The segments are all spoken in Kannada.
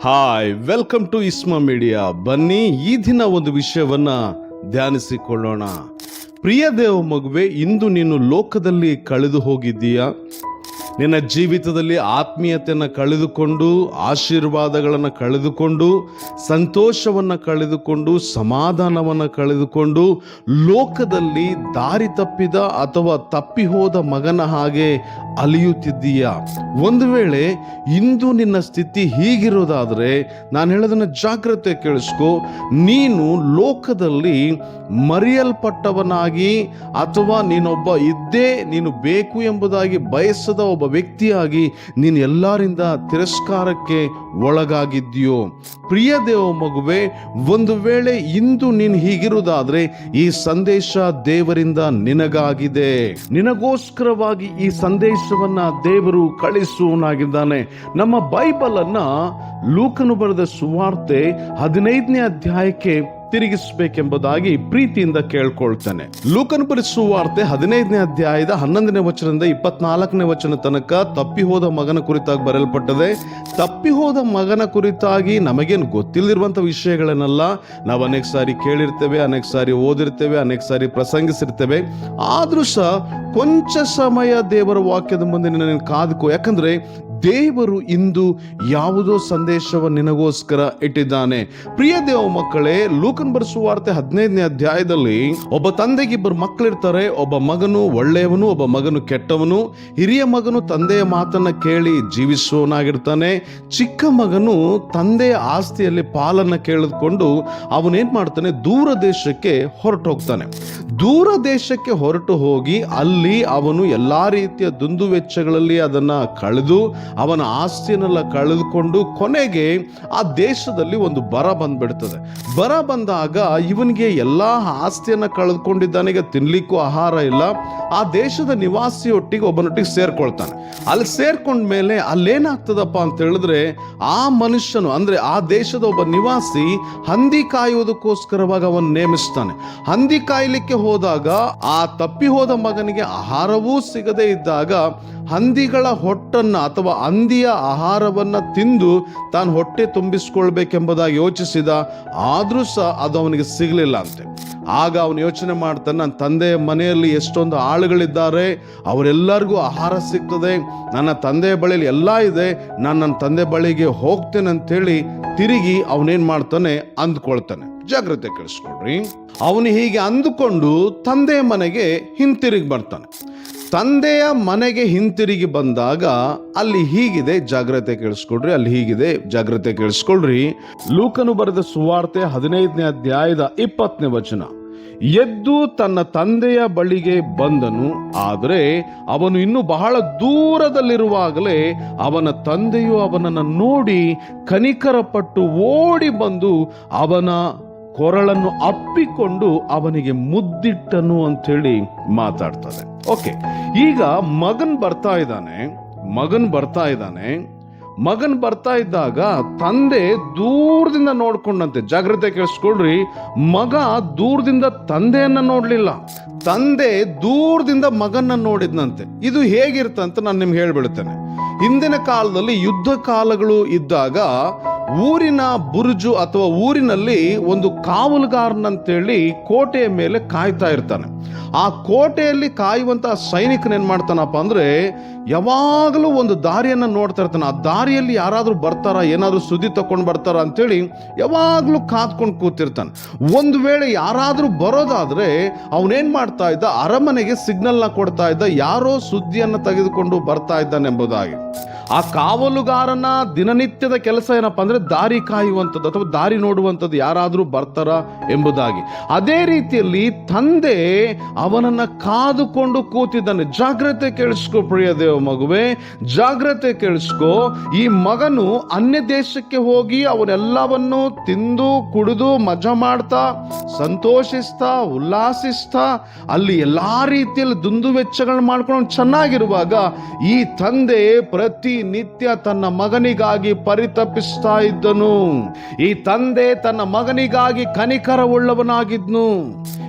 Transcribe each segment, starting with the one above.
Hi welcome to Isma media ಬನ್ನಿ, ಈ ದಿನ ಒಂದು ವಿಷಯವನ್ನ ಧ್ಯಾನಿಸಿಕೊಳ್ಳೋಣ. ಪ್ರಿಯ ದೇವ ಮಗುವೆ, ಇಂದು ನೀನು ಲೋಕದಲ್ಲಿ ಕಳೆದು ಹೋಗಿದ್ದೀಯಾ? ನಿನ್ನ ಜೀವಿತದಲ್ಲಿ ಆತ್ಮೀಯತೆಯನ್ನು ಕಳೆದುಕೊಂಡು, ಆಶೀರ್ವಾದಗಳನ್ನು ಕಳೆದುಕೊಂಡು, ಸಂತೋಷವನ್ನು ಕಳೆದುಕೊಂಡು, ಸಮಾಧಾನವನ್ನು ಕಳೆದುಕೊಂಡು, ಲೋಕದಲ್ಲಿ ದಾರಿ ತಪ್ಪಿದ ಅಥವಾ ತಪ್ಪಿ ಹೋದ ಮಗನ ಹಾಗೆ ಅಲಿಯುತ್ತಿದ್ದೀಯಾ? ಒಂದು ವೇಳೆ ಇಂದು ನಿನ್ನ ಸ್ಥಿತಿ ಹೀಗಿರೋದಾದರೆ, ನಾನು ಹೇಳೋದನ್ನು ಜಾಗ್ರತೆ ಕೇಳಿಸ್ಕೊ. ನೀನು ಲೋಕದಲ್ಲಿ ಮರೆಯಲ್ಪಟ್ಟವನಾಗಿ ಅಥವಾ ನೀನೊಬ್ಬ ಇದ್ದೇ ನೀನು ಬೇಕು ಎಂಬುದಾಗಿ ಬಯಸದ ಒಬ್ಬ ವ್ಯಕ್ತಿಯಾಗಿ ನೀನು ಎಲ್ಲರಿಂದ ತಿರಸ್ಕಾರಕ್ಕೆ ಒಳಗಾಗಿದ್ದೀಯೋ? ಪ್ರಿಯ ದೇವ ಮಗುವೆ, ಒಂದು ವೇಳೆ ಇಂದು ನೀನು ಹೀಗಿರುವುದಾದ್ರೆ ಈ ಸಂದೇಶ ದೇವರಿಂದ ನಿನಗಾಗಿದೆ. ನಿನಗೋಸ್ಕರವಾಗಿ ಈ ಸಂದೇಶವನ್ನ ದೇವರು ಕಳಿಸುವನಾಗಿದ್ದಾನೆ ನಮ್ಮ ಬೈಬಲ್ ಅನ್ನ ಲೂಕನು ಬರೆದ ಸುವಾರ್ತೆ ಹದಿನೈದನೇ ಅಧ್ಯಾಯಕ್ಕೆ ತಿರುಗಿಸಬೇಕೆಂಬುದಾಗಿ ಪ್ರೀತಿಯಿಂದ ಕೇಳ್ಕೊಳ್ತಾನೆ. ಲೂಕನ್ ಸುವಾರ್ತೆ ಹದಿನೈದನೇ ಅಧ್ಯಾಯದ ಹನ್ನೊಂದನೇ ವಚನದಿಂದ ಇಪ್ಪತ್ನಾಲ್ಕನೇ ವಚನ ತನಕ ತಪ್ಪಿ ಹೋದ ಮಗನ ಕುರಿತಾಗಿ ಬರೆಯಲ್ಪಟ್ಟದೆ ತಪ್ಪಿ ಹೋದ ಮಗನ ಕುರಿತಾಗಿ ನಮಗೇನು ಗೊತ್ತಿಲ್ಲದಿರುವಂಥ ವಿಷಯಗಳನ್ನೆಲ್ಲ ನಾವು ಅನೇಕ ಸಾರಿ ಕೇಳಿರ್ತೇವೆ, ಅನೇಕ ಸಾರಿ ಓದಿರ್ತೇವೆ, ಅನೇಕ ಸಾರಿ ಪ್ರಸಂಗಿಸಿರ್ತೇವೆ. ಆದರೂ ಸಹ ಕೊಂಚ ಸಮಯ ದೇವರ ವಾಕ್ಯದ ಮುಂದೆ ನಿನ್ನ ಕಾದ್ಕೋ ಯಾಕಂದ್ರೆ ದೇವರು ಇಂದು ಯಾವುದೋ ಸಂದೇಶವ ನಿನಗೋಸ್ಕರ ಇಟ್ಟಿದ್ದಾನೆ. ಪ್ರಿಯ ದೇವ ಮಕ್ಕಳೇ, ಲೂಕನ್ ಬರ್ಸುವಾರ್ತೆ ಹದಿನೈದನೇ ಅಧ್ಯಾಯದಲ್ಲಿ, ಒಬ್ಬ ತಂದೆಗೆ ಇಬ್ಬರು ಮಕ್ಕಳಿರ್ತಾರೆ, ಒಬ್ಬ ಮಗನು ಒಳ್ಳೆಯವನು, ಒಬ್ಬ ಮಗನು ಕೆಟ್ಟವನು. ಹಿರಿಯ ಮಗನು ತಂದೆಯ ಮಾತನ್ನ ಕೇಳಿ ಜೀವಿಸುವವನಾಗಿರ್ತಾನೆ. ಚಿಕ್ಕ ಮಗನು ತಂದೆಯ ಆಸ್ತಿಯಲ್ಲಿ ಪಾಲನ್ನ ಕೇಳಿದುಕೊಂಡು ಅವನೇನ್ ಮಾಡ್ತಾನೆ? ದೂರ ದೇಶಕ್ಕೆ ಹೊರಟು ಹೋಗ್ತಾನೆ ದೂರ ದೇಶಕ್ಕೆ ಹೊರಟು ಹೋಗಿ ಅಲ್ಲಿ ಅವನು ಎಲ್ಲಾ ರೀತಿಯ ದುಂದು ವೆಚ್ಚಗಳಲ್ಲಿ ಅದನ್ನ ಕಳೆದು ಅವನ ಆಸ್ತಿಯನ್ನೆಲ್ಲ ಕಳೆದುಕೊಂಡು ಕೊನೆಗೆ ಆ ದೇಶದಲ್ಲಿ ಒಂದು ಬರ ಬಂದ್ಬಿಡ್ತದೆ. ಬರ ಬಂದಾಗ ಇವನಿಗೆ ಎಲ್ಲ ಆಸ್ತಿಯನ್ನು ಕಳೆದುಕೊಂಡಿದ್ದಾನೆ, ಈಗ ತಿನ್ಲಿಕ್ಕೂ ಆಹಾರ ಇಲ್ಲ. ಆ ದೇಶದ ನಿವಾಸಿಯೊಟ್ಟಿಗೆ ಒಬ್ಬನೊಟ್ಟಿಗೆ ಸೇರ್ಕೊಳ್ತಾನೆ. ಅಲ್ಲಿ ಸೇರ್ಕೊಂಡ ಮೇಲೆ ಅಲ್ಲೇನಾಗ್ತದಪ್ಪ ಅಂತ ಹೇಳಿದ್ರೆ ಆ ಮನುಷ್ಯನು, ಅಂದ್ರೆ ಆ ದೇಶದ ಒಬ್ಬ ನಿವಾಸಿ ಹಂದಿ ಕಾಯುವುದಕ್ಕೋಸ್ಕರವಾಗಿ ಅವನು ನೇಮಿಸ್ತಾನೆ. ಹಂದಿ ಕಾಯಲಿಕ್ಕೆ ಹೋದಾಗ ಆ ತಪ್ಪಿ ಹೋದ ಮಗನಿಗೆ ಆಹಾರವೂ ಸಿಗದೇ ಇದ್ದಾಗ ಹಂದಿಗಳ ಹೊಟ್ಟನ್ನು ಅಥವಾ ಹಂದಿಯ ಆಹಾರವನ್ನು ತಿಂದು ತಾನು ಹೊಟ್ಟೆ ತುಂಬಿಸ್ಕೊಳ್ಬೇಕೆಂಬುದಾಗಿ ಯೋಚಿಸಿದ, ಆದರೂ ಸಹ ಅದು ಅವನಿಗೆ ಸಿಗಲಿಲ್ಲ ಅಂತೆ. ಆಗ ಅವನು ಯೋಚನೆ ಮಾಡ್ತಾನೆ, ನನ್ನ ತಂದೆಯ ಮನೆಯಲ್ಲಿ ಎಷ್ಟೊಂದು ಆಳುಗಳಿದ್ದಾರೆ, ಅವರೆಲ್ಲರಿಗೂ ಆಹಾರ ಸಿಗ್ತದೆ, ನನ್ನ ತಂದೆಯ ಬಳಿಯಲ್ಲಿ ಎಲ್ಲ ಇದೆ, ನಾನು ನನ್ನ ತಂದೆ ಬಳಿಗೆ ಹೋಗ್ತೇನೆ ಅಂತೇಳಿ ತಿರುಗಿ ಅವನೇನು ಮಾಡ್ತಾನೆ, ಅಂದ್ಕೊಳ್ತಾನೆ. ಜಾಗ್ರತೆ ಕೇಳಿಸ್ಕೊಡ್ರಿ ಅವನು ಹೀಗೆ ಅಂದುಕೊಂಡು ತಂದೆಯ ಮನೆಗೆ ಹಿಂತಿರುಗಿ ಬರ್ತಾನೆ. ತಂದೆಯ ಮನೆಗೆ ಹಿಂತಿರುಗಿ ಬಂದಾಗ ಅಲ್ಲಿ ಹೀಗಿದೆ ಜಾಗ್ರತೆ ಕೇಳಿಸ್ಕೊಡ್ರಿ, ಅಲ್ಲಿ ಹೀಗಿದೆ ಜಾಗ್ರತೆ ಕೇಳಿಸ್ಕೊಳ್ರಿ. ಲೂಕನು ಬರೆದ ಸುವಾರ್ತೆ ಹದಿನೈದನೇ ಅಧ್ಯಾಯದ ಇಪ್ಪತ್ತನೇ ವಚನ. ಎದ್ದು ತನ್ನ ತಂದೆಯ ಬಳಿಗೆ ಬಂದನು, ಆದರೆ ಅವನು ಇನ್ನು ಬಹಳ ದೂರದಲ್ಲಿರುವಾಗಲೇ ಅವನ ತಂದೆಯು ಅವನನ್ನು ನೋಡಿ ಕನಿಕರಪಟ್ಟು ಓಡಿ ಬಂದು ಅವನ ಕೊರಳನ್ನು ಅಪ್ಪಿಕೊಂಡು ಅವನಿಗೆ ಮುದ್ದಿಟ್ಟನು ಅಂತೇಳಿ ಮಾತಾಡ್ತಾರೆ ಓಕೆ, ಈಗ ಮಗನ್ ಬರ್ತಾ ಇದ್ದಾನೆ, ಮಗನ್ ಬರ್ತಾ ಇದ್ದಾನೆ. ಮಗನ್ ಬರ್ತಾ ಇದ್ದಾಗ ತಂದೆ ದೂರದಿಂದ ನೋಡ್ಕೊಂಡಂತೆ, ಜಾಗ್ರತೆ ಕೇಳಿಸ್ಕೊಳ್ರಿ, ಮಗ ದೂರದಿಂದ ತಂದೆಯನ್ನ ನೋಡ್ಲಿಲ್ಲ. ತಂದೆ ದೂರದಿಂದ ಮಗನ್ನ ನೋಡಿದ್ನಂತೆ. ಇದು ಹೇಗಿರ್ತಂತ ನಾನು ನಿಮ್ಗೆ ಹೇಳ್ಬಿಡ್ತೇನೆ. ಹಿಂದಿನ ಕಾಲದಲ್ಲಿ ಯುದ್ಧ ಕಾಲಗಳು ಇದ್ದಾಗ ಊರಿನ ಬುರುಜು ಅಥವಾ ಊರಿನಲ್ಲಿ ಒಂದು ಕಾವಲುಗಾರನಂತೇಳಿ ಕೋಟೆಯ ಮೇಲೆ ಕಾಯ್ತಾ ಇರ್ತಾನೆ. ಆ ಕೋಟೆಯಲ್ಲಿ ಸೈನಿಕನ ಏನ್ ಮಾಡ್ತಾನಪ್ಪ ಅಂದ್ರೆ ಯಾವಾಗಲೂ ಒಂದು ದಾರಿಯನ್ನ ನೋಡ್ತಾ ಇರ್ತಾನೆ. ಆ ದಾರಿಯಲ್ಲಿ ಯಾರಾದ್ರೂ ಬರ್ತಾರ, ಏನಾದ್ರೂ ಸುದ್ದಿ ತಕೊಂಡು ಬರ್ತಾರ ಅಂತೇಳಿ ಯಾವಾಗಲೂ ಕಾದ್ಕೊಂಡು ಕೂತಿರ್ತಾನೆ. ಒಂದು ವೇಳೆ ಯಾರಾದ್ರೂ ಬರೋದಾದ್ರೆ ಅವನೇನ್ ಮಾಡ್ತಾ ಇದ್ದ? ಅರಮನೆಗೆ ಸಿಗ್ನಲ್ನ ಕೊಡ್ತಾ ಇದ್ದ. ಯಾರೋ ಸುದ್ದಿಯನ್ನ ತೆಗೆದುಕೊಂಡು ಬರ್ತಾ ಇದ್ದಾನೆಂಬುದಾಗಿ ಆ ಕಾವಲುಗಾರನ ದಿನನಿತ್ಯದ ಕೆಲಸ ಏನಪ್ಪ ಅಂದ್ರೆ ದಾರಿ ಕಾಯುವಂಥದ್ದು ಅಥವಾ ದಾರಿ ನೋಡುವಂಥದ್ದು ಯಾರಾದರೂ ಬರ್ತಾರ ಎಂಬುದಾಗಿ. ಅದೇ ರೀತಿಯಲ್ಲಿ ತಂದೆ ಅವನನ್ನ ಕಾದುಕೊಂಡು ಕೂತಿದ್ದಾನೆ. ಜಾಗ್ರತೆ ಕೇಳಿಸ್ಕೋ ಪ್ರಿಯ ದೇವ ಮಗುವೆ, ಜಾಗ್ರತೆ ಕೇಳಿಸ್ಕೋ. ಈ ಮಗನು ಅನ್ಯ ದೇಶಕ್ಕೆ ಹೋಗಿ ಅವನೆಲ್ಲವನ್ನು ತಿಂದು, ಕುಡಿದು, ಮಜಾ ಮಾಡ್ತಾ, ಸಂತೋಷಿಸ್ತಾ, ಉಲ್ಲಾಸಿಸ್ತಾ, ಅಲ್ಲಿ ಎಲ್ಲ ರೀತಿಯಲ್ಲಿ ದುಂದು ವೆಚ್ಚಗಳನ್ನ ಮಾಡ್ಕೊಂಡು ಚೆನ್ನಾಗಿರುವಾಗ ಈ ತಂದೆ ಪ್ರತಿ ನಿತ್ಯ ತನ್ನ ಮಗನಿಗಾಗಿ ಪರಿತಪಿಸ್ತಾ ಇದ್ದನು. ಈ ತಂದೆ ತನ್ನ ಮಗನಿಗಾಗಿ ಕನಿಕರವುಳ್ಳವನಾಗಿದ್ನು.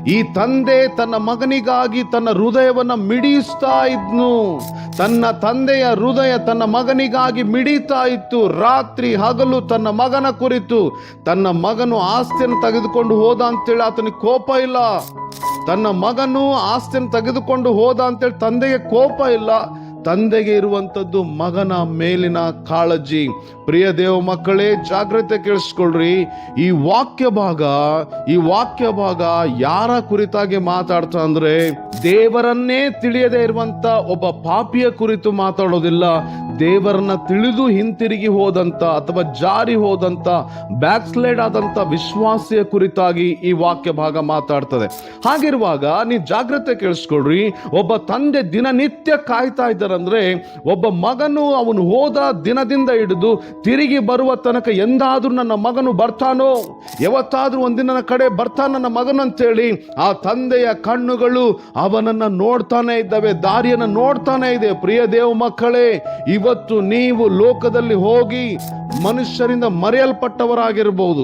ಈ ತಂದೆ ತನ್ನ ಮಗನಿಗಾಗಿ ತನ್ನ ಹೃದಯವನ್ನು ಮಿಡಿಸ್ತಾ ಇದ್ನು. ತನ್ನ ತಂದೆಯ ಹೃದಯ ತನ್ನ ಮಗನಿಗಾಗಿ ಮಿಡಿತಾ ಇತ್ತು. ರಾತ್ರಿ ಹಗಲು ತನ್ನ ಮಗನ ಕುರಿತು ತನ್ನ ಮಗನು ಆಸ್ತಿಯನ್ನು ತೆಗೆದುಕೊಂಡು ಹೋದ ಅಂತೇಳಿ ಆತನಿಗೆ ಕೋಪ ಇಲ್ಲ. ತನ್ನ ಮಗನು ಆಸ್ತಿಯನ್ನು ತೆಗೆದುಕೊಂಡು ಹೋದ ಅಂತೇಳಿ ತಂದೆಗೆ ಕೋಪ ಇಲ್ಲ. ತಂದೆಗೆ ಇರುವಂಥದ್ದು ಮಗನ ಮೇಲಿನ ಕಾಳಜಿ. ಪ್ರಿಯ ದೇವ ಮಕ್ಕಳೇ, ಜಾಗ್ರತೆ ಕೇಳಿಸ್ಕೊಳ್ರಿ. ಈ ವಾಕ್ಯ ಭಾಗ, ಈ ವಾಕ್ಯ ಭಾಗ ಯಾರ ಕುರಿತಾಗಿ ಮಾತಾಡ್ತಾ ಅಂದ್ರೆ, ದೇವರನ್ನೇ ತಿಳಿಯದೆ ಇರುವಂತ ಒಬ್ಬ ಪಾಪಿಯ ಕುರಿತು ಮಾತಾಡೋದಿಲ್ಲ. ದೇವರನ್ನ ತಿಳಿದು ಹಿಂತಿರುಗಿ ಹೋದಂತ ಅಥವಾ ಜಾರಿ ಹೋದಂತ ಬ್ಯಾಕ್ ಸ್ಲೈಡ್ ಆದಂತ ವಿಶ್ವಾಸಿಯ ಕುರಿತಾಗಿ ಈ ವಾಕ್ಯ ಭಾಗ ಮಾತಾಡ್ತದೆ. ಹಾಗಿರುವಾಗ ನೀವು ಜಾಗ್ರತೆ ಕೇಳಿಸ್ಕೊಳ್ರಿ, ಒಬ್ಬ ತಂದೆ ದಿನನಿತ್ಯ ಕಾಯ್ತಾ ಇದ್ದಾರಂದ್ರೆ ಒಬ್ಬ ಮಗನು ಅವನು ಹೋದ ದಿನದಿಂದ ಹಿಡಿದು ತಿರುಗಿ ಬರುವ ತನಕ ಎಂದಾದ್ರೂ ನನ್ನ ಮಗನು ಬರ್ತಾನೋ? ಯಾವತ್ತಾದ್ರೂ ಒಂದಿನ ಕಡೆ ಬರ್ತಾನ ನನ್ನ ಮಗನಂತೇಳಿ ಆ ತಂದೆಯ ಕಣ್ಣುಗಳು ಅವನನ್ನ ನೋಡ್ತಾನೆ ಇದ್ದಾವೆ, ದಾರಿಯನ್ನು ನೋಡ್ತಾನೆ ಇದೆ. ಪ್ರಿಯ ದೇವ ಮಕ್ಕಳೇ, ಇವತ್ತು ನೀವು ಲೋಕದಲ್ಲಿ ಹೋಗಿ ಮನುಷ್ಯರಿಂದ ಮರೆಯಲ್ಪಟ್ಟವರಾಗಿರ್ಬೋದು,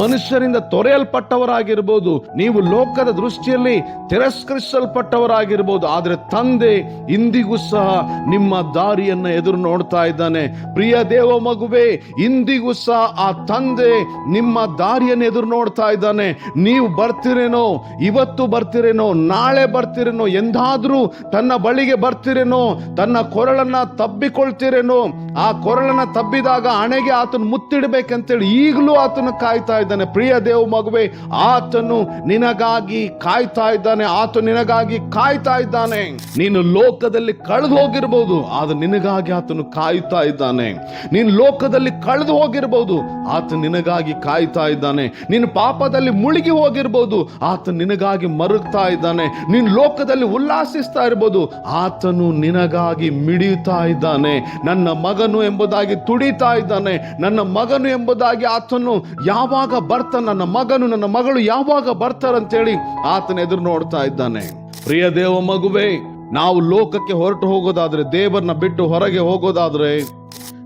ಮನುಷ್ಯರಿಂದ ತೊರೆಯಲ್ಪಟ್ಟವರಾಗಿರ್ಬೋದು, ನೀವು ಲೋಕದ ದೃಷ್ಟಿಯಲ್ಲಿ ತಿರಸ್ಕರಿಸಲ್ಪಟ್ಟವರಾಗಿರ್ಬೋದು, ಆದರೆ ತಂದೆ ಇಂದಿಗೂ ಸಹ ನಿಮ್ಮ ದಾರಿಯನ್ನ ಎದುರು ನೋಡ್ತಾ ಇದ್ದಾನೆ. ಪ್ರಿಯ ದೇವ ಮಗುವೆ, ಇಂದಿಗೂ ಸಹ ಆ ತಂದೆ ನಿಮ್ಮ ದಾರಿಯನ್ನು ಎದುರು ನೋಡ್ತಾ ಇದ್ದಾನೆ. ನೀವು ಬರ್ತಿರೇನೋ, ಇವತ್ತು ಬರ್ತಿರೇನೋ, ನಾಳೆ ಬರ್ತಿರೇನೋ, ಎಂದಾದ್ರೂ ತನ್ನ ಬಳಿಗೆ ಬರ್ತಿರೇನೋ, ತನ್ನ ಕೊರಳನ್ನ ತಬ್ಬಿಕೊಳ್ತಿರೇನೋ, ಆ ಕೊರಳನ್ನ ತಬ್ಬಿದಾಗ ಹಣೆಗೆ ಆತನ ಮುತ್ತಿಡ್ಬೇಕಂತೇಳಿ ಈಗಲೂ ಆತನ ಕಾಯ್ತಾ ಇದ್ದಾನೆ. ಪ್ರಿಯ ದೇವ ಮಗುವೆ, ಆತನು ನಿನಗಾಗಿ ಕಾಯ್ತಾ ಇದ್ದಾನೆ. ಆತ ನಿನಗಾಗಿ ಕಾಯ್ತಾ ಇದ್ದಾನೆ. ನೀನು ಲೋಕದಲ್ಲಿ ಕಳೆದು ಹೋಗಿರ್ಬೋದು, ಆದ್ರೆ ನಿನಗಾಗಿ ಆತನು ಕಾಯುತ್ತಾ ಇದ್ದಾನೆ. ನೀನು ಲೋಕದಲ್ಲಿ ಕಳೆದು ಹೋಗಿರ್ಬೋದು, ಆತ ನಿನಗಾಗಿ ಕಾಯ್ತಾ ಇದ್ದಾನೆ. ನೀನು ಪಾಪದಲ್ಲಿ ಮುಳುಗಿ ಹೋಗಿರ್ಬೋದು, ಆತ ನಿನಗಾಗಿ ಮರುಗ್ತಾ ಇದ್ದಾನೆ. ನೀನು ಲೋಕದಲ್ಲಿ ಉಲ್ಲಾಸಿಸ್ತಾ ಇರ್ಬೋದು, ಆತನು ನಿನಗಾಗಿ ಮಿಡಿಯುತ್ತಾ ಇದ್ದಾನೆ. ನನ್ನ ಮಗನು ಎಂಬುದಾಗಿ ತುಡಿತಾ ಇದ್ದಾನೆ. ನನ್ನ ಮಗನು ಎಂಬುದಾಗಿ ಆತನು ಯಾವಾಗ ಬರ್ತ ನನ್ನ ಮಗನು, ನನ್ನ ಮಗಳು ಯಾವಾಗ ಬರ್ತಾರಂತೇಳಿ ಆತನ ಎದುರು ನೋಡ್ತಾ ಇದ್ದಾನೆ. ಪ್ರಿಯ ದೇವ ಮಗುವೆ ನಾವು ಲೋಕಕ್ಕೆ ಹೊರಟು ಹೋಗೋದಾದ್ರೆ, ದೇವರನ್ನ ಬಿಟ್ಟು ಹೊರಗೆ ಹೋಗೋದಾದ್ರೆ,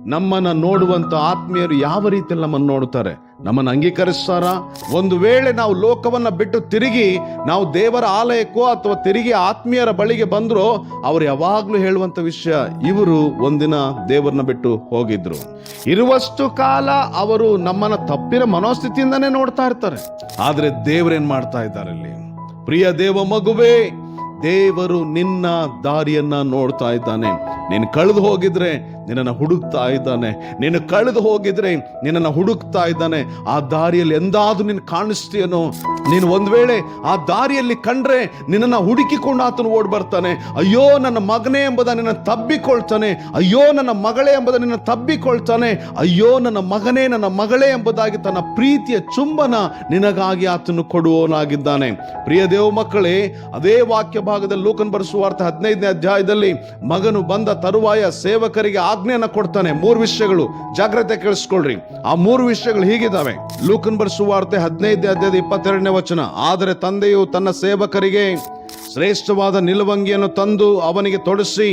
ನಮ್ಮನ್ನ ನೋಡುವಂತ ಆತ್ಮೀಯರು ಯಾವ ರೀತಿಯಲ್ಲಿ ನಮ್ಮನ್ನು ನೋಡುತ್ತಾರೆ? ನಮ್ಮನ್ನು ಅಂಗೀಕರಿಸ್ತಾರ? ಒಂದು ವೇಳೆ ನಾವು ಲೋಕವನ್ನ ಬಿಟ್ಟು ತಿರುಗಿ, ನಾವು ದೇವರ ಆಲಯಕ್ಕೋ ಅಥವಾ ತಿರುಗಿ ಆತ್ಮೀಯರ ಬಳಿಗೆ ಬಂದ್ರೋ, ಅವ್ರು ಯಾವಾಗ್ಲೂ ಹೇಳುವಂತ ವಿಷಯ, ಇವರು ಒಂದಿನ ದೇವರನ್ನ ಬಿಟ್ಟು ಹೋಗಿದ್ರು. ಇರುವಷ್ಟು ಕಾಲ ಅವರು ನಮ್ಮನ್ನ ತಪ್ಪಿನ ಮನೋಸ್ಥಿತಿಯಿಂದನೇ ನೋಡ್ತಾ ಇರ್ತಾರೆ. ಆದ್ರೆ ದೇವರೇನ್ ಮಾಡ್ತಾ ಇದ್ದಾರೆ ಇಲ್ಲಿ? ಪ್ರಿಯ ದೇವ ಮಗುವೇ ದೇವರು ನಿನ್ನ ದಾರಿಯನ್ನ ನೋಡ್ತಾ ಇದ್ದಾನೆ. ನೀನು ಕಳೆದು ಹೋಗಿದ್ರೆ ನಿನ್ನನ್ನು ಹುಡುಕ್ತಾ ಇದ್ದಾನೆ. ನೀನು ಕಳೆದು ಹೋಗಿದ್ರೆ ನಿನ್ನನ್ನು ಹುಡುಕ್ತಾ ಇದ್ದಾನೆ. ಆ ದಾರಿಯಲ್ಲಿ ಎಂದಾದ್ರೂ ನೀನು ಕಾಣಿಸ್ತೀಯನೋ? ನೀನು ಒಂದ್ ವೇಳೆ ಆ ದಾರಿಯಲ್ಲಿ ಕಂಡ್ರೆ ನಿನ್ನನ್ನು ಹುಡುಕಿಕೊಂಡು ಆತನು ಓಡ್ ಬರ್ತಾನೆ. ಅಯ್ಯೋ, ನನ್ನ ಮಗನೇ ಎಂಬುದ ನಿನ್ನ ತಬ್ಬಿಕೊಳ್ತಾನೆ. ಅಯ್ಯೋ, ನನ್ನ ಮಗಳೇ ಎಂಬುದ ನಿನ್ನ ತಬ್ಬಿಕೊಳ್ತಾನೆ. ಅಯ್ಯೋ, ನನ್ನ ಮಗನೇ ನನ್ನ ಮಗಳೇ ಎಂಬುದಾಗಿ ತನ್ನ ಪ್ರೀತಿಯ ಚುಂಬನ ನಿನಗಾಗಿ ಆತನು ಕೊಡುವವನಾಗಿದ್ದಾನೆ. ಪ್ರಿಯ ದೇವ ಮಕ್ಕಳೇ, ಅದೇ ವಾಕ್ಯ ಭಾಗದಲ್ಲಿ ಲೋಕನ್ ಬರೆಸುವಾರ್ಥ ಹದಿನೈದನೇ ಅಧ್ಯಾಯದಲ್ಲಿ ಮಗನು ಬಂದ ತರುವಾಯ ಸೇವಕರಿಗೆ ಆಜ್ಞೆಯನ್ನು ಕೊಡ್ತಾನೆ. ಮೂರು ವಿಷಯಗಳು. ಜಾಗ್ರತೆ ಕೇಳಿಸ್ಕೊಳ್ರಿ. ಆ ಮೂರು ವಿಷಯಗಳು ಹೀಗಿದ್ದಾವೆ. ಲೂಕನ್ ಬರೆಸುವಾರ್ತೆ ಹದಿನೈದನೇ ಅಧ್ಯಾಯದ ಇಪ್ಪತ್ತೆರಡನೇ ವಚನ. ಆದರೆ ತಂದೆಯು ತನ್ನ ಸೇವಕರಿಗೆ ಶ್ರೇಷ್ಠವಾದ ನಿಲುವಂಗಿಯನ್ನು ತಂದು ಅವನಿಗೆ ತೊಡಸಿ,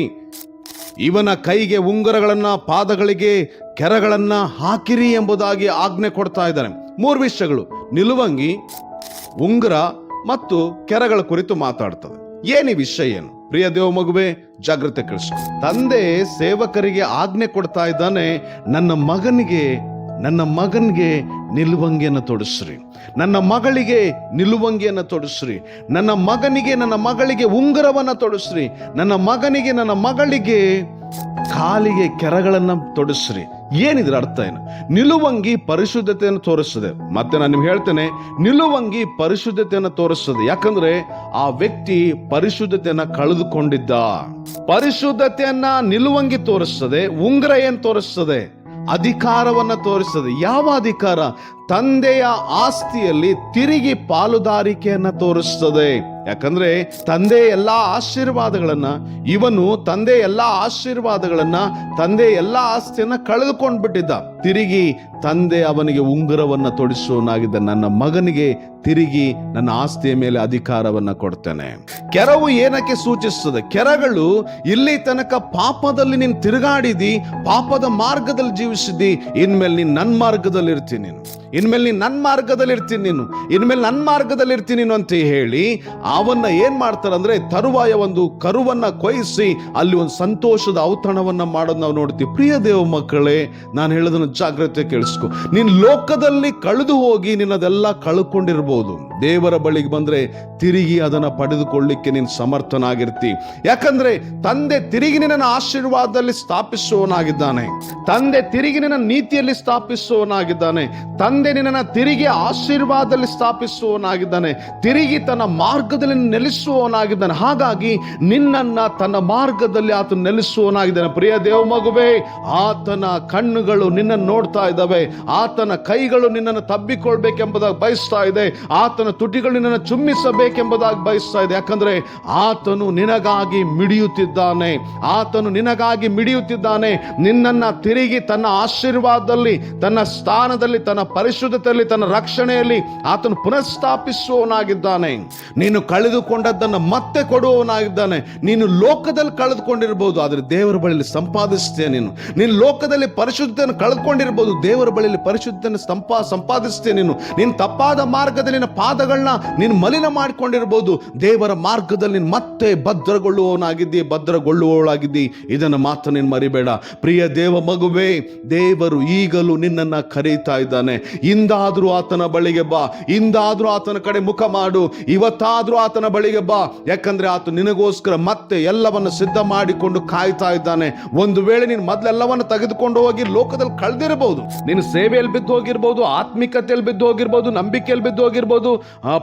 ಇವನ ಕೈಗೆ ಉಂಗುರಗಳನ್ನ, ಪಾದಗಳಿಗೆ ಕೆರಗಳನ್ನ ಹಾಕಿರಿ ಎಂಬುದಾಗಿ ಆಜ್ಞೆ ಕೊಡ್ತಾ ಇದ್ದಾನೆ. ಮೂರು ವಿಷಯಗಳು. ನಿಲುವಂಗಿ, ಉಂಗುರ ಮತ್ತು ಕೆರಗಳ ಕುರಿತು ಮಾತಾಡ್ತದೆ. ಏನಿ ವಿಷಯ ಏನು? ಪ್ರಿಯ ದೇವ ಮಗುವೆ, ಜಾಗ್ರತೆ ಕಳಿಸು. ತಂದೆ ಸೇವಕರಿಗೆ ಆಜ್ಞೆ ಕೊಡ್ತಾ ಇದ್ದಾನೆ, ನನ್ನ ಮಗನಿಗೆ ನನ್ನ ಮಗನಿಗೆ ನಿಲುವಂಗಿಯನ್ನು ತೊಡಸ್ರಿ. ನನ್ನ ಮಗಳಿಗೆ ನಿಲುವಂಗಿಯನ್ನು ತೊಡಸ್ರಿ. ನನ್ನ ಮಗನಿಗೆ ನನ್ನ ಮಗಳಿಗೆ ಉಂಗುರವನ್ನು ತೊಡಸ್ರಿ. ನನ್ನ ಮಗನಿಗೆ ನನ್ನ ಮಗಳಿಗೆ ಕಾಲಿಗೆ ಕೆರಗಳನ್ನು ತೊಡಸ್ರಿ. ಏನಿದ್ರ ಅರ್ಥ ಏನು? ನಿಲುವಂಗಿ ಪರಿಶುದ್ಧತೆಯನ್ನು ತೋರಿಸ್ತದೆ. ಮತ್ತೆ ನಾನು ನಿಮ್ಗೆ ಹೇಳ್ತೇನೆ, ನಿಲುವಂಗಿ ಪರಿಶುದ್ಧತೆಯನ್ನು ತೋರಿಸ್ತದೆ. ಯಾಕಂದ್ರೆ ಆ ವ್ಯಕ್ತಿ ಪರಿಶುದ್ಧತೆಯನ್ನ ಕಳೆದುಕೊಂಡಿದ್ದ. ಪರಿಶುದ್ಧತೆಯನ್ನ ನಿಲುವಂಗಿ ತೋರಿಸ್ತದೆ, ಉಂಗ್ರ ಏನ್ ತೋರಿಸ್ತದೆ? ಅಧಿಕಾರವನ್ನ ತೋರಿಸ್ತದೆ. ಯಾವ ಅಧಿಕಾರ? ತಂದೆಯ ಆಸ್ತಿಯಲ್ಲಿ ತಿರುಗಿ ಪಾಲುದಾರಿಕೆಯನ್ನು ತೋರಿಸ್ತದೆ. ಯಾಕಂದ್ರೆ ತಂದೆ ಎಲ್ಲಾ ಆಶೀರ್ವಾದಗಳನ್ನ, ಇವನು ತಂದೆ ಎಲ್ಲಾ ಆಶೀರ್ವಾದಗಳನ್ನ, ತಂದೆ ಎಲ್ಲಾ ಆಸ್ತಿಯನ್ನ ಕಳೆದುಕೊಂಡು ಬಿಟ್ಟಿದ್ದ ತಿರುಗಿ ತಂದೆ ಅವನಿಗೆ ಉಂಗುರವನ್ನ ತೊಡಿಸುವನಾಗಿದ್ದ ನನ್ನ ಮಗನಿಗೆ ತಿರುಗಿ ನನ್ನ ಆಸ್ತಿಯ ಮೇಲೆ ಅಧಿಕಾರವನ್ನ ಕೊಡ್ತೇನೆ. ಕೆರವು ಏನಕ್ಕೆ ಸೂಚಿಸ್ತದೆ? ಕೆರಗಳು ಇಲ್ಲಿ ತನಕ ಪಾಪದಲ್ಲಿ ನೀನು ತಿರುಗಾಡಿದಿ, ಪಾಪದ ಮಾರ್ಗದಲ್ಲಿ ಜೀವಿಸಿದ್ದಿ ಇನ್ಮೇಲೆ ನೀನ್ ನನ್ನ ಮಾರ್ಗದಲ್ಲಿ ಇರ್ತೀನಿ ನೀನು. ಇನ್ಮೇಲೆ ನೀನು ನನ್ನ ಮಾರ್ಗದಲ್ಲಿ ಇರ್ತೀನಿ ನೀನು. ಇನ್ಮೇಲೆ ನನ್ನ ಮಾರ್ಗದಲ್ಲಿ ಇರ್ತೀನಿ ನೀನು ಅಂತ ಹೇಳಿ ಅವನ್ನ ಏನ್ ಮಾಡ್ತಾರಂದ್ರೆ ತರುವಾಯ ಒಂದು ಕರುವನ್ನ ಕೊಯ್ಸಿ ಅಲ್ಲಿ ಒಂದು ಸಂತೋಷದ ಔತಣವನ್ನ ಮಾಡೋದು ನಾವು ನೋಡ್ತೀವಿ. ಪ್ರಿಯ ದೇವ ಮಕ್ಕಳೇ, ನಾನು ಹೇಳೋದನ್ನು ಜಾಗ್ರತೆ ಕೇಳಿಸ್ಕೊ. ನಿನ್ನ ಲೋಕದಲ್ಲಿ ಕಳೆದು ಹೋಗಿ ನಿನ್ನದೆಲ್ಲ ಕಳ್ಕೊಂಡಿರ್ಬೋದು. ದೇವರ ಬಳಿಗೆ ಬಂದ್ರೆ ತಿರುಗಿ ಅದನ್ನ ಪಡೆದುಕೊಳ್ಳಿಕ್ಕೆ ನೀನು ಸಮರ್ಥನಾಗಿರ್ತಿ. ಯಾಕಂದ್ರೆ ತಂದೆ ತಿರುಗಿ ನಿನ್ನ ಆಶೀರ್ವಾದದಲ್ಲಿ ಸ್ಥಾಪಿಸುವವನಾಗಿದ್ದಾನೆ. ತಂದೆ ತಿರುಗಿ ನಿನ್ನ ನೀತಿಯಲ್ಲಿ ಸ್ಥಾಪಿಸುವವನಾಗಿದ್ದಾನೆ. ತಂದೆ ನಿನ್ನ ತಿರುಗಿ ಆಶೀರ್ವಾದದಲ್ಲಿ ಸ್ಥಾಪಿಸುವವನಾಗಿದ್ದಾನೆ. ತಿರುಗಿ ತನ್ನ ಮಾರ್ಗದಲ್ಲಿ ನೆಲೆಸುವವನಾಗಿದ್ದಾನೆ. ಹಾಗಾಗಿ ನಿನ್ನನ್ನ ತನ್ನ ಮಾರ್ಗದಲ್ಲಿ ಆತ ನೆಲೆಸುವವನಾಗಿದ್ದಾನೆ. ಪ್ರಿಯ ದೇವ ಮಗುವೆ, ಆತನ ಕಣ್ಣುಗಳು ನಿನ್ನನ್ನು ನೋಡ್ತಾ ಇದ್ದಾವೆ. ಆತನ ಕೈಗಳು ನಿನ್ನನ್ನು ತಬ್ಬಿಕೊಳ್ಬೇಕೆಂಬುದಾಗಿ ಬಯಸ್ತಾ ಇದೆ. ಆತನ ತುಟಿಗಳು ನಿನ್ನನ್ನು ಚುಮ್ಮಿಸಬೇಕೆಂಬುದಾಗಿ ಬಯಸ್ತಾ ಇದೆ. ಯಾಕಂದ್ರೆ ಆತನು ನಿನಗಾಗಿ ಮಿಡಿಯುತ್ತಿದ್ದಾನೆ. ಆತನು ನಿನಗಾಗಿ ಮಿಡಿಯುತ್ತಿದ್ದಾನೆ. ನಿನ್ನನ್ನ ತಿರುಗಿ ತನ್ನ ಆಶೀರ್ವಾದದಲ್ಲಿ, ತನ್ನ ಸ್ಥಾನದಲ್ಲಿ, ತನ್ನ ಪರಿಶುದ್ಧತೆಯಲ್ಲಿ, ತನ್ನ ರಕ್ಷಣೆಯಲ್ಲಿ ಆತನು ಪುನಃಸ್ಥಾಪಿಸುವವನಾಗಿದ್ದಾನೆ. ನೀನು ಕಳೆದುಕೊಂಡದ್ದನ್ನು ಮತ್ತೆ ಕೊಡುವವನಾಗಿದ್ದಾನೆ. ನೀನು ಲೋಕದಲ್ಲಿ ಕಳೆದುಕೊಂಡಿರ್ಬೋದು, ಆದರೆ ದೇವರ ಬಳಿಯಲ್ಲಿ ಸಂಪಾದಿಸ್ತೇನೆ ನೀನು. ನೀನು ಲೋಕದಲ್ಲಿ ಪರಿಶುದ್ಧತೆಯನ್ನು ಕಳೆದುಕೊಂಡಿರ್ಬೋದು, ದೇವರ ಬಳಿಯಲ್ಲಿ ಪರಿಶುದ್ಧತೆಯನ್ನು ಸಂಪಾ ಸಂಪಾದಿಸ್ತೇನೆ ನೀನು. ನೀನು ತಪ್ಪಾದ ಮಾರ್ಗದಲ್ಲಿ ನಿನ್ನ ಪಾದಗಳನ್ನ ನೀನು ಮಲಿನ ಮಾಡಿಕೊಂಡಿರ್ಬೋದು, ದೇವರ ಮಾರ್ಗದಲ್ಲಿ ನೀನು ಮತ್ತೆ ಭದ್ರಗೊಳ್ಳುವವನಾಗಿದ್ದಿ, ಭದ್ರಗೊಳ್ಳುವವಳಾಗಿದ್ದಿ. ಇದನ್ನು ಮಾತ್ರ ನೀನು ಮರಿಬೇಡ. ಪ್ರಿಯ ದೇವ ಮಗುವೇ, ದೇವರು ಈಗಲೂ ನಿನ್ನನ್ನ ಕರೀತಾ ಇದ್ದಾನೆ. ಇಂದಾದರೂ ಆತನ ಬಳಿಗೆ ಬಾ, ಇಂದಾದರೂ ಆತನ ಕಡೆ ಮುಖ ಮಾಡು. ಇವತ್ತಾದ್ರೂ ಆತನ ಬಳಿಗೆ ಬಾ. ಯಾಕಂದ್ರೆ ಆತ ನಿನಗೋಸ್ಕರ ಮತ್ತೆ ಎಲ್ಲವನ್ನು ಸಿದ್ಧ ಮಾಡಿಕೊಂಡು ಕಾಯ್ತಾ ಇದ್ದಾನೆ. ಒಂದು ವೇಳೆ ನೀನು ಮೊದಲೆಲ್ಲವನ್ನು ತೆಗೆದುಕೊಂಡು ಹೋಗಿ ಲೋಕದಲ್ಲಿ ಕಳೆದಿರಬಹುದು ನಿನ್ನ ಸೇವೆಯಲ್ಲಿ ಬಿದ್ದು ಹೋಗಿರ್ಬೋದು, ಆತ್ಮಿಕತೆಯಲ್ಲಿ ಬಿದ್ದು ಹೋಗಿರ್ಬೋದು, ನಂಬಿಕೆಯಲ್ಲಿ ಬಿದ್ದು ಹೋಗಿರ್ಬೋದು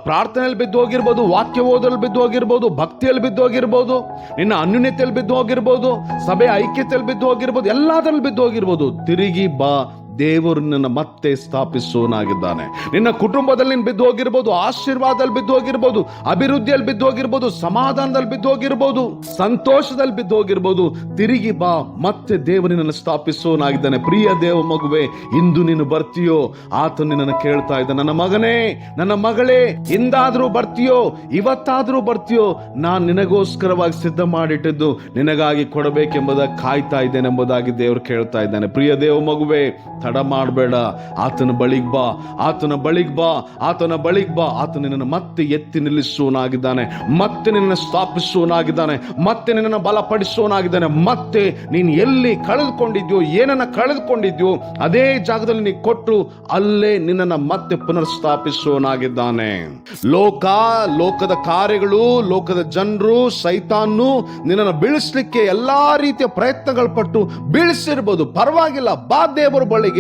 ಪ್ರಾರ್ಥನೆಯಲ್ಲಿ ಬಿದ್ದು ಹೋಗಿರ್ಬೋದು, ವಾಕ್ಯ ಓದಲು ಬಿದ್ದು ಹೋಗಿರ್ಬೋದು, ಭಕ್ತಿಯಲ್ಲಿ ಬಿದ್ದು ಹೋಗಿರ್ಬೋದು, ನಿನ್ನ ಅನ್ಯೂನ್ಯತೆಯಲ್ಲಿ ಬಿದ್ದು ಹೋಗಿರ್ಬೋದು ಸಭೆ ಐಕ್ಯತೆಯಲ್ಲಿ ಬಿದ್ದು ಹೋಗಿರ್ಬೋದು, ಎಲ್ಲದರಲ್ಲಿ ಬಿದ್ದು ಹೋಗಿರ್ಬೋದು. ತಿರುಗಿ ಬಾ. ದೇವರು ನಿನ್ನ ಮತ್ತೆ ಸ್ಥಾಪಿಸುವನಾಗಿದ್ದಾನೆ ನಿನ್ನ ಕುಟುಂಬದಲ್ಲಿ ನೀನು ಬಿದ್ದು ಹೋಗಿರ್ಬೋದು, ಆಶೀರ್ವಾದದಲ್ಲಿ ಬಿದ್ದು ಹೋಗಿರ್ಬೋದು, ಅಭಿವೃದ್ಧಿಯಲ್ಲಿ ಬಿದ್ದು ಹೋಗಿರ್ಬೋದು, ಸಮಾಧಾನದಲ್ಲಿ ಬಿದ್ದು ಹೋಗಿರ್ಬೋದು, ಸಂತೋಷದಲ್ಲಿ ಬಿದ್ದು ಹೋಗಿರ್ಬೋದು, ತಿರುಗಿ ಬಾ, ಮತ್ತೆ ದೇವರು ನಿನ್ನನ್ನು ಸ್ಥಾಪಿಸುವನಾಗಿದ್ದಾನೆ ಪ್ರಿಯ ದೇವ ಮಗುವೆ, ಇಂದು ನೀನು ಬರ್ತೀಯೋ? ಆತ ನಿನ್ನನ್ನು ಕೇಳ್ತಾ ಇದ್ದ ನನ್ನ ಮಗನೇ, ನನ್ನ ಮಗಳೇ, ಇಂದಾದ್ರೂ ಬರ್ತೀಯೋ? ಇವತ್ತಾದ್ರೂ ಬರ್ತೀಯೋ? ನಾನು ನಿನಗೋಸ್ಕರವಾಗಿ ಸಿದ್ಧ ಮಾಡಿಟ್ಟಿದ್ದು ನಿನಗಾಗಿ ಕೊಡಬೇಕೆಂಬುದಾಗಿ ಕಾಯ್ತಾ ಇದ್ದೇನೆ ಎಂಬುದಾಗಿ ದೇವರು ಕೇಳ್ತಾ ಇದ್ದಾನೆ. ಪ್ರಿಯ ದೇವ ಮಗುವೆ ತಡ ಮಾಡಬೇಡ. ಆತನ ಬಳಿಗ್ ಬಾ. ಆತನ ಬಳಿಗ್ ಬಾ. ಆತನ ಬಳಿಗ್ ಬಾ. ಆತ ನಿನ್ನನ್ನು ಮತ್ತೆ ಎತ್ತಿ ನಿಲ್ಲಿಸುವನಾಗಿದ್ದಾನೆ ಮತ್ತೆ ನಿನ್ನನ್ನು ಸ್ಥಾಪಿಸುವನಾಗಿದ್ದಾನೆ ಮತ್ತೆ ನಿನ್ನನ್ನು ಬಲಪಡಿಸುವನಾಗಿದ್ದಾನೆ ಮತ್ತೆ ನೀನು ಎಲ್ಲಿ ಕಳೆದುಕೊಂಡಿದ್ಯೋ, ಏನನ್ನ ಕಳೆದುಕೊಂಡಿದ್ಯೋ, ಅದೇ ಜಾಗದಲ್ಲಿ ನೀ ಕೊಟ್ಟು ಅಲ್ಲೇ ನಿನ್ನನ್ನು ಮತ್ತೆ ಪುನರ್ ಸ್ಥಾಪಿಸುವನಾಗಿದ್ದಾನೆ ಲೋಕ, ಲೋಕದ ಕಾರ್ಯಗಳು, ಲೋಕದ ಜನರು, ಸೈತಾನು ನಿನ್ನನ್ನು ಬೀಳಿಸ್ಲಿಕ್ಕೆ ಎಲ್ಲಾ ರೀತಿಯ ಪ್ರಯತ್ನಗಳು ಪಟ್ಟು ಬೀಳಿಸಿರ್ಬೋದು. ಪರವಾಗಿಲ್ಲ. ಬಾ ದೇವರ ಬಳಿಗೆ.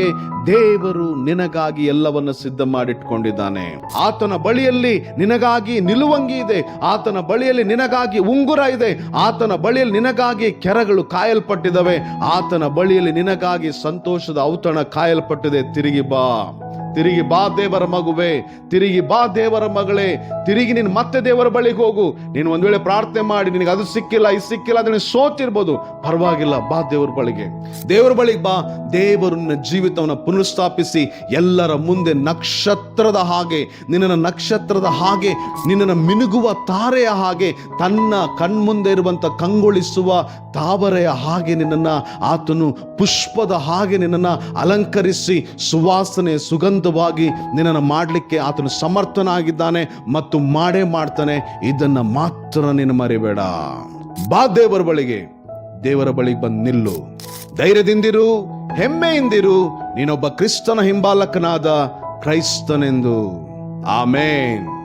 ದೇವರು ನಿನಗಾಗಿ ಎಲ್ಲವನ್ನ ಸಿದ್ಧ ಮಾಡಿಟ್ಕೊಂಡಿದ್ದಾನೆ. ಆತನ ಬಳಿಯಲ್ಲಿ ನಿನಗಾಗಿ ನಿಲುವಂಗಿ ಇದೆ. ಆತನ ಬಳಿಯಲ್ಲಿ ನಿನಗಾಗಿ ಉಂಗುರ ಇದೆ. ಆತನ ಬಳಿಯಲ್ಲಿ ನಿನಗಾಗಿ ಕೆರಗಳು ಕಾಯಲ್ಪಟ್ಟಿದ್ದಾವೆ. ಆತನ ಬಳಿಯಲ್ಲಿ ನಿನಗಾಗಿ ಸಂತೋಷದ ಔತಣ ಕಾಯಲ್ಪಟ್ಟಿದೆ. ತಿರುಗಿ ಬಾ. ತಿರುಗಿ ಬಾ ದೇವರ ಮಗುವೆ, ತಿರುಗಿ ಬಾ ದೇವರ ಮಗಳೇ, ತಿರುಗಿ ನೀನು ಮತ್ತೆ ದೇವರ ಬಳಿಗೆ ಹೋಗು. ನೀನು ಒಂದ್ ವೇಳೆ ಪ್ರಾರ್ಥನೆ ಮಾಡಿ, ನಿನಗೆ ಅದು ಸಿಕ್ಕಿಲ್ಲ, ಇದು ಸಿಕ್ಕಿಲ್ಲ ಅಂದ್ರೆ ಸೋತಿರ್ಬೋದು. ಪರವಾಗಿಲ್ಲ, ಬಾ ದೇವರ ಬಳಿಗೆ. ದೇವರ ಬಳಿಗೆ ಬಾ, ದೇವರು ನಿನ್ನ ಜೀವಿತವನ್ನು ಪುನರ್ಸ್ಥಾಪಿಸಿ ಎಲ್ಲರ ಮುಂದೆ ನಕ್ಷತ್ರದ ಹಾಗೆ, ನಿನ್ನನ್ನು ನಕ್ಷತ್ರದ ಹಾಗೆ, ನಿನ್ನನ್ನು ಮಿನುಗುವ ತಾರೆಯ ಹಾಗೆ, ತನ್ನ ಕಣ್ಮುಂದೆ ಇರುವಂತ ಕಂಗೊಳಿಸುವ ತಾವರೆಯ ಹಾಗೆ ನಿನ್ನನ್ನು ಆತನು ಪುಷ್ಪದ ಹಾಗೆ ನಿನ್ನನ್ನು ಅಲಂಕರಿಸಿ ಸುವಾಸನೆ ಸುಗಂಧವಾಗಿ ನಿನ್ನನ್ನು ಮಾಡಲಿಕ್ಕೆ ಆತನು ಸಮರ್ಥನಾಗಿದ್ದಾನೆ ಮತ್ತು ಮಾಡೇ ಮಾಡ್ತಾನೆ. ಇದನ್ನು ಮಾತ್ರ ನೀನು ಮರಿಬೇಡ. ಬಾ ದೇವರ ಬಳಿಗೆ. ದೇವರ ಬಳಿಗೆ ಬಂದು ನಿಲ್ಲು. ಧೈರ್ಯದಿಂದಿರು, ಹೆಮ್ಮೆಯಿಂದಿರು. ನೀನೊಬ್ಬ ಕ್ರಿಸ್ತನ ಹಿಂಬಾಲಕನಾದ ಕ್ರೈಸ್ತನೆಂದು. ಆಮೇನ್.